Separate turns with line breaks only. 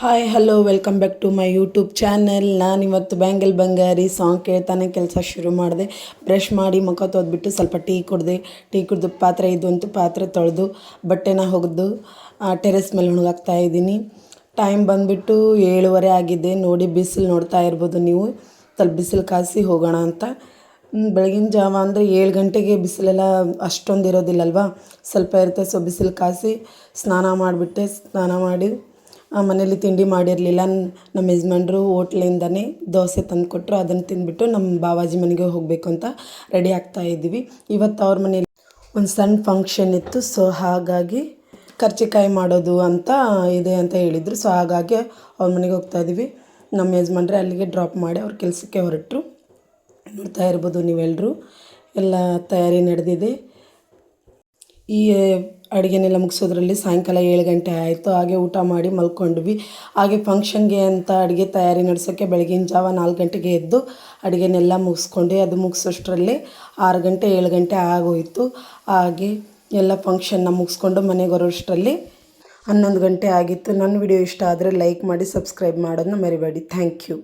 Hi hello welcome back to my YouTube channel ನಾನು ಇವತ್ತು bangle Bangari song ಕೇಳ್ತಾನೆ ಕೆಲಸ ಶುರು ಮಾಡಿದೆ. ಬ್ರಷ್ ಮಾಡಿ ಮುಖ ತೊದ್ಬಿಟ್ಟು ಸ್ವಲ್ಪ ಟೀ ಕುಡಿದೆ. ಟೀ ಕುಡಿದು ಪಾತ್ರೆ ಇದು ಅಂತ ಪಾತ್ರೆ ತೊಳೆದು ಬಟ್ಟೆನ ಒಗ್ದು ಟೆರೆಸ್ ಮೇಲೆ ಒಣಗಾಕ್ತಾ ಇದ್ದೀನಿ. ಟೈಮ್ ಬಂದುಬಿಟ್ಟು ಏಳುವರೆ ಆಗಿದೆ. ನೋಡಿ ಬಿಸಿಲು ನೋಡ್ತಾ ಇರ್ಬೋದು ನೀವು. ಸ್ವಲ್ಪ ಬಿಸಿಲು ಕಾಸಿ ಹೋಗೋಣ ಅಂತ. ಬೆಳಗಿನ ಜಾವ ಅಂದರೆ ಏಳು ಗಂಟೆಗೆ ಬಿಸಿಲೆಲ್ಲ ಅಷ್ಟೊಂದು ಇರೋದಿಲ್ಲಲ್ವಾ ಸ್ವಲ್ಪ ಇರುತ್ತೆ ಸೊ ಬಿಸಿಲು ಕಾಸಿ ಸ್ನಾನ ಮಾಡಿಬಿಟ್ಟೆ. ಸ್ನಾನ ಮಾಡಿ ಆ, ಮನೇಲಿ ತಿಂಡಿ ಮಾಡಿರಲಿಲ್ಲ. ನಮ್ಮ ಯಜಮಾನ್ರು ಹೋಟ್ಲಿಂದನೇ ದೋಸೆ ತಂದು ಕೊಟ್ಟರು ಅದನ್ನು ತಿಂದ್ಬಿಟ್ಟು ನಮ್ಮ ಬಾವಾಜಿ ಮನೆಗೆ ಹೋಗಬೇಕು ಅಂತ ರೆಡಿ ಆಗ್ತಾ ಇದ್ದೀವಿ. ಇವತ್ತು ಅವ್ರ ಮನೇಲಿ ಒಂದು ಸಣ್ಣ ಫಂಕ್ಷನ್ ಇತ್ತು. ಸೊ ಹಾಗಾಗಿ ಕರ್ಚಿಕಾಯಿ ಮಾಡೋದು ಅಂತ ಇದೆ ಅಂತ ಹೇಳಿದರು. ಸೊ ಹಾಗಾಗಿ ಅವ್ರ ಮನೆಗೆ ಹೋಗ್ತಾ ಇದ್ದೀವಿ. ನಮ್ಮ ಯಜಮಾನ್ರೆ ಅಲ್ಲಿಗೆ ಡ್ರಾಪ್ ಮಾಡಿ ಅವ್ರ ಕೆಲಸಕ್ಕೆ ಹೊರಟರು. ನೋಡ್ತಾ ಇರ್ಬೋದು ನೀವೆಲ್ಲರೂ ಎಲ್ಲ ತಯಾರಿ ನಡೆದಿದೆ. ಈ ಅಡುಗೆನೆಲ್ಲ ಮುಗಿಸೋದ್ರಲ್ಲಿ ಸಾಯಂಕಾಲ ಏಳು ಗಂಟೆ ಆಯಿತು. ಹಾಗೆ ಊಟ ಮಾಡಿ ಮಲ್ಕೊಂಡ್ವಿ. ಹಾಗೆ ಫಂಕ್ಷನ್ಗೆ ಅಂತ ಅಡುಗೆ ತಯಾರಿ ನಡೆಸೋಕ್ಕೆ ಬೆಳಗಿನ ಜಾವ ನಾಲ್ಕು ಗಂಟೆಗೆ ಎದ್ದು ಅಡುಗೆನೆಲ್ಲ ಮುಗಿಸ್ಕೊಂಡು ಅದು ಮುಗಿಸೋಷ್ಟರಲ್ಲಿ ಆರು ಗಂಟೆ, ಏಳು ಗಂಟೆ ಆಗೋಯಿತು. ಹಾಗೆ ಎಲ್ಲ ಫಂಕ್ಷನ್ನ ಮುಗಿಸ್ಕೊಂಡು ಮನೆಗೆ ಬರೋಷ್ಟರಲ್ಲಿ ಹನ್ನೊಂದು ಗಂಟೆ ಆಗಿತ್ತು. ನನ್ನ ವಿಡಿಯೋ ಇಷ್ಟ ಆದರೆ ಲೈಕ್ ಮಾಡಿ, ಸಬ್ಸ್ಕ್ರೈಬ್ ಮಾಡೋದನ್ನ ಮರಿಬೇಡಿ. Thank you.